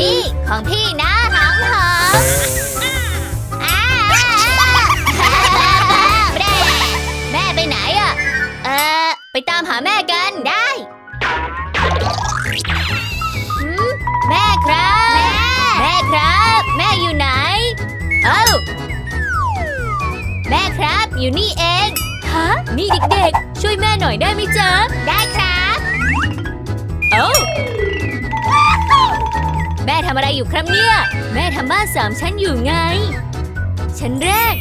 นี่ของพี่นะหอมหอมแม่แม่ไปไหนอะ เออไปตามหาแม่กันได้แม่ครับแม่แม่ครับ แม่อยู่ไหน เอ้าแม่ครับอยู่นี่เองฮะนี่เด็กๆ ช่วยแม่หน่อยได้ไหมจ๊ะ ได้ครับ เอ้า ม่ทำอะไรอยู่ครับเนี่ย แม่ทำบ้านสามชั้นอยู่ไง ชั้นแรก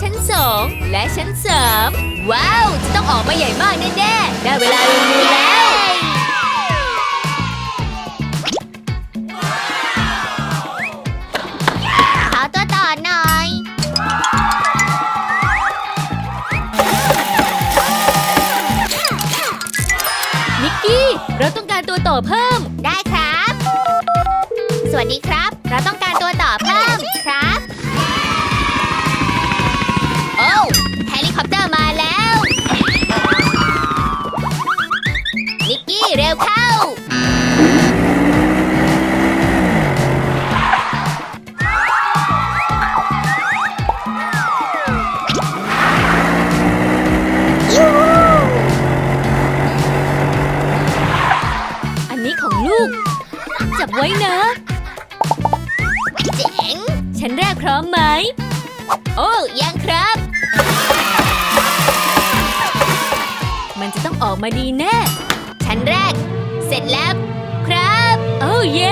ชั้นสองและชั้นสามว้าว จะต้องออกมาใหญ่มากแน่ๆ ได้เวลาลงมือแล้ว ขอตัวต่อหน่อย นิกกี้ เราต้องการตัวต่อเพิ่มได้ครับ สวัสดีครับ เราต้องการตัวต่อเพิ่มครับ โอ้เฮลิคอปเตอร์มาแล้ว นิกกี้เร็วเข้า อันนี้ของลูก จับไว้นะ งฉันแรกพร้อมไหม โอ้ยังครับ มันจะต้องออกมาดีแน่ ชั้นแรก เสร็จแล้วครับ โอ้เย้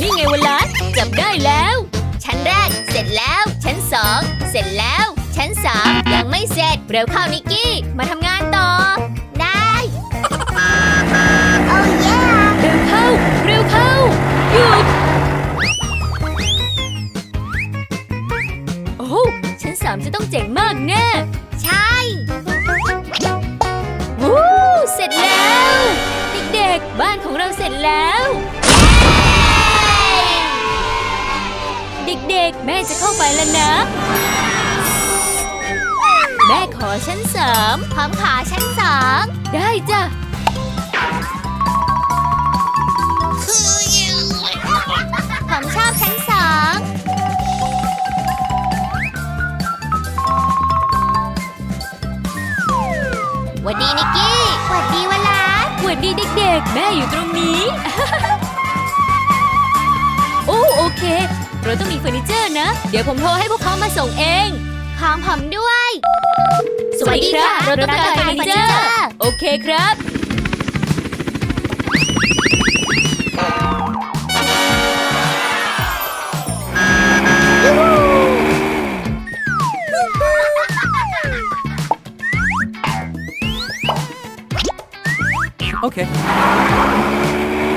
นี่ไงวลาดจับได้แล้ว ชั้นแรก เสร็จแล้ว ชั้นสอง เสร็จแล้ว ชั้นสามยังไม่เสร็จ เร็วเข้านิกกี้ มาทำงานต่อ กๆแม่จะเข้าไปแล้วนะ แม่ขอชั้นสามพร้อมขาชั้นสองได้จ้ะผมชอบชั้นสองหวัดดีนิกกี้หวัดดีวลาหวัดดีเด็กๆ แม่อยู่ตรงนี้ เราต้องมีเฟอร์นิเจอร์นะ เดี๋ยวผมโทรให้พวกเขามาส่งเอง ของผมด้วย สวัสดีครับเราต้องการเฟอร์นิเจอร์ โอเคครับ Okay. 瓦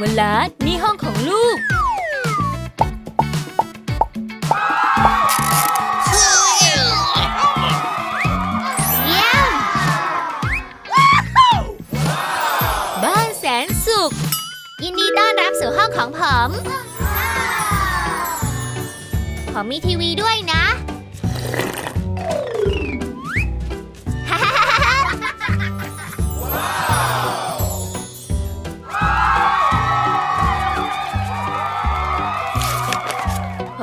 เวลานี่ห้องของลูกเยี่ยมบ้านแสนสุข ยินดีต้อนรับสู่ห้องของผม ผมมีทีวีด้วยนะ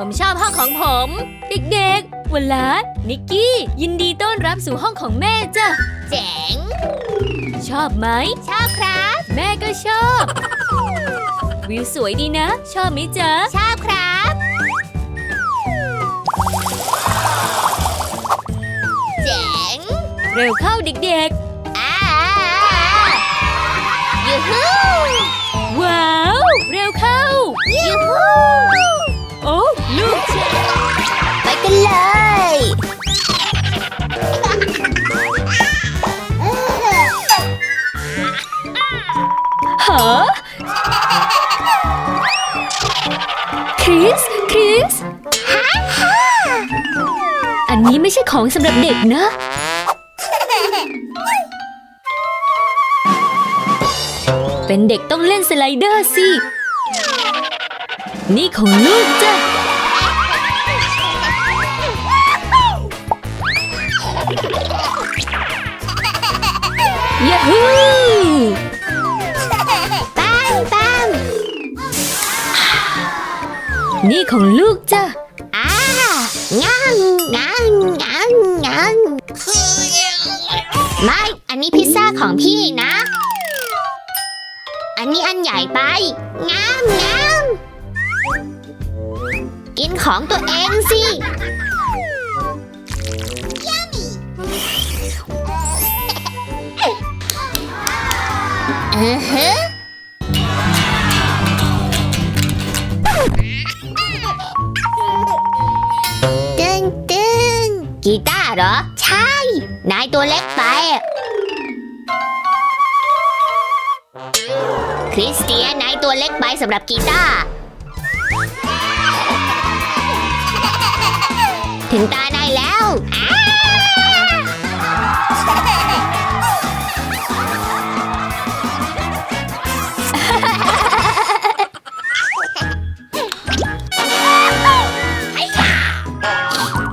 ผมชอบห้องของผม เด็กๆวลาดนิกกี้ ยินดีต้อนรับสู่ห้องของแม่จ้ะ เจ๋ง ชอบไหม ชอบครับ แม่ก็ชอบ วิวสวยดีนะ ชอบไหมจ๊ะ ชอบครับ เจ๋ง เร็วเข้าเด็กอ่ายูฮู ๆ ว้าว เร็วเข้า ยูฮู โอ้ลูกฉันไปกันเลยหาคริส คริส อันนี้ไม่ใช่ของสำหรับเด็กนะ เป็นเด็กต้องเล่นสไลเดอร์สิ นี่ของลูกจ้ะยาฮูปังปังนี่ของลูกจ้ะอ่างังงังงังงังไม่ อันนี้พิซซ่าของพี่นะ อันนี้อันใหญ่ไปงามง ของตัวเองสิ อือฮะตึงตึงกีตาร์เหรอ ใช่ นายตัวเล็กไป คริสเตียนนายตัวเล็กไปสำหรับกีตาร์ ถึงตานายแล้วอ้า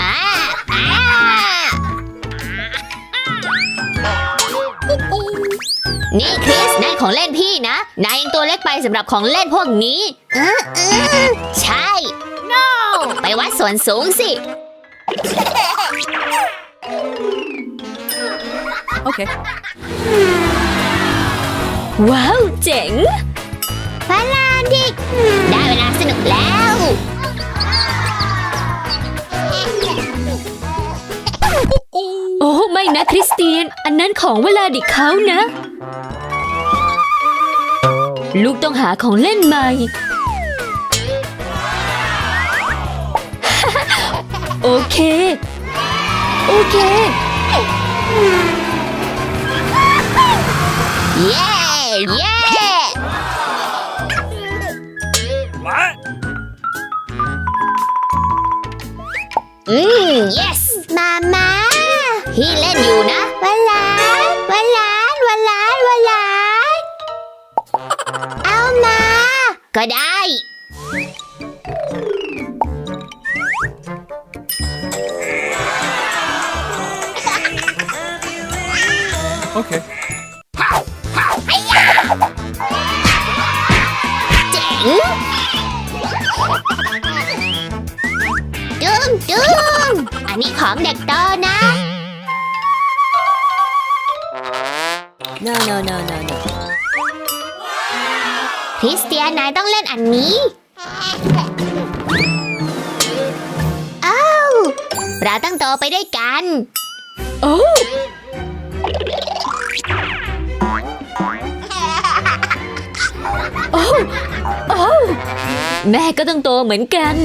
อ่าอ่านี่คริสนายของเล่นพี่นะ นายยังตัวเล็กไปสำหรับของเล่นพวกนี้เออเออใช่ no ไปวัดส่วนสูงสิ Okay. ว้าว เจ๋งฟาลาดิก ได้เวลาสนุกแล้ว โอ้ ไม่นะคริสเตียน อันนั้นของเวลาดิกเขานะ ลูกต้องหาของเล่นใหม่ โอเค โอเค เย้ เย้ What? อืม yes มามาพี่เล่นอยู่นะวลานวลานวลานวลานเอามา ก็ได้ Okay. เจ๋งจุ้มจุ้มอันนี้ของเด็กโตนะ no no no no no คริสเตียนนายต้องเล่นอันนี้อ้าวเราต้องโตไปด้วยกัน โอ้ โอ้โอ้แม่ก็ต้องโตเหมือนกัน